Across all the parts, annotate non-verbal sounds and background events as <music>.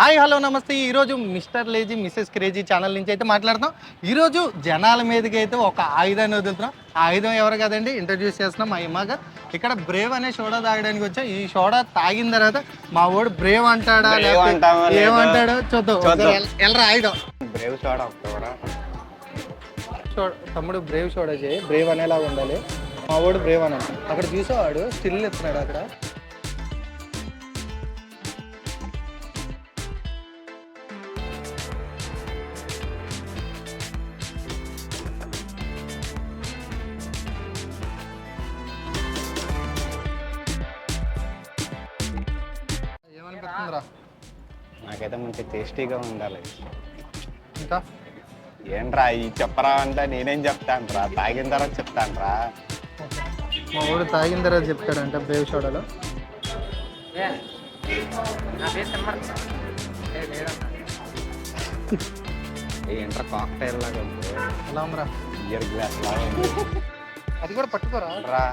Hi hello namaste. ఈరోజు mister lazy Mrs crazy channel నుంచి అయితే మాట్లాడుతున్నాం ఈరోజు జనాల మీదకి అయితే ఒక ఆయుధాన్ని వదులుతున్నాం. ఆ ఆయుధం ఎవరు కదండి? ఇంట్రడ్యూస్ చేస్తున్నాం మా ఇమ్మగా ఇక్కడ బ్రేవ్ అనే సోడా తాగడానికి వచ్చా. ఈ సోడా తాగిన తర్వాత మా వాడు బ్రేవ్ అంటాడా? ఏమంటాడో చూద్దాం. ఆయుధం. బ్రేవ్ సోడా తమ్ముడు బ్రేవ్ సోడా చేయి. బ్రేవ్ అనేలాగా ఉండాలి. మా వాడు బ్రేవ్ అని. అక్కడ చూసేవాడు స్టిల్ ఎత్తున్నాడు అక్కడ. ఏమనిపిస్తుందిరా నాకైతే మంచి టేస్టీగా ఉండాలి. ఇంకా? ఏంట్రా ఈ చెప్పరా అంటే నేనేం చెప్తాను రా తాగిన తర్వాత చెప్తాను రా మా వాడు తాగిన తర్వాత చెప్తాడంట బ్రేవ్ సోడాలో. ఏంట్రా కాక్టైల్ లాగా ఉంది? ఎలా ఉందిరా. బియర్ గ్లాస్ లాగా ఉంది. అది కూడా పట్టుకోరా? రా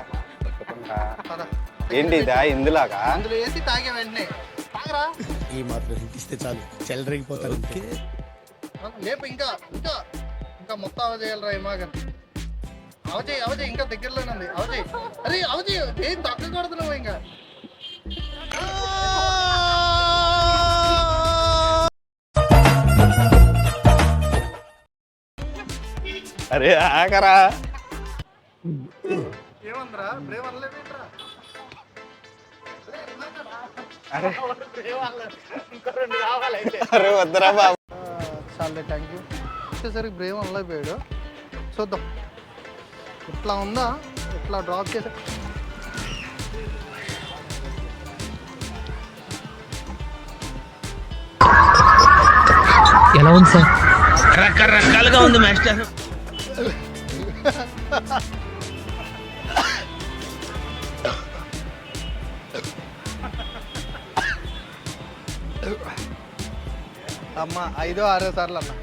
పట్టుకుంటా. ఏంటి ఇదా? ఇందులాగా? అందులో వేసి తాగే వెంటనే. ఈ మాత్రం హింట్ ఇస్తే చాలు. చెలరేగిపోతారు లేపు ఇంకా ఇంకా ఇంకా మొత్తం అవజేయాలరా ఏమాగన్ అవజేయి అవజేయి ఇంకా దగ్గరలోనే ఉంది. అవజేయి అరే అవజేయి ఏం తగ్గకూడదు నువ్వు ఇంకా? అరే ఆగరా. ఏమందిరా? బ్రేవ్ అనలేదేంట్రా? అరే. వద్దురా బాబు. చాలే థ్యాంక్ యూ వచ్చేసరికి బ్రేవ్ అనలేకపోయాడు చూద్దాం. ఇట్లా ఉందా? ఇట్లా డ్రాప్ చేసే ఎలా ఉంది సార్? రకరకాలుగా ఉంది మాస్టర్. <laughs> అమ్మ ఐదో ఆరో సార్లు అన్న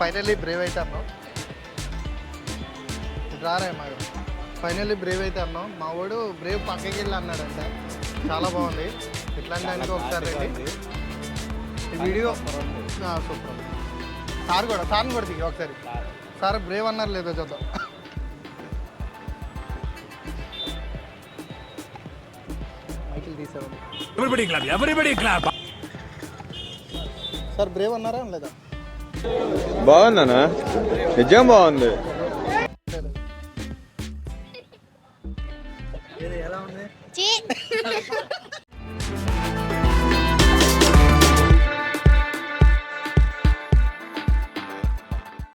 ఫైనల్లీ బ్రేవ్ అయితే అన్నాం రారా మా ఫైనల్లీ బ్రేవ్ అయితే అన్నాం మా వాడు బ్రేవ్ పక్కకి వెళ్ళి అన్నాడంట. చాలా బాగుంది. ఇట్లాంటి దానికి ఒకసారి రండి. వీడియో సూపర్ సార్ కూడా సార్ని కూడా దిగి ఒకసారి. సార్. బ్రేవ్ అన్నారు లేదో చూద్దాం. మైకిల్ తీసేవాడు ఎవరిబడి క్లాప్ ఎవరిబడి క్లాప్ సార్ బ్రేవ్ అన్నారా లేదా బాగుందనా నిజం బాగుంది ఇది ఎలా ఉంది చీ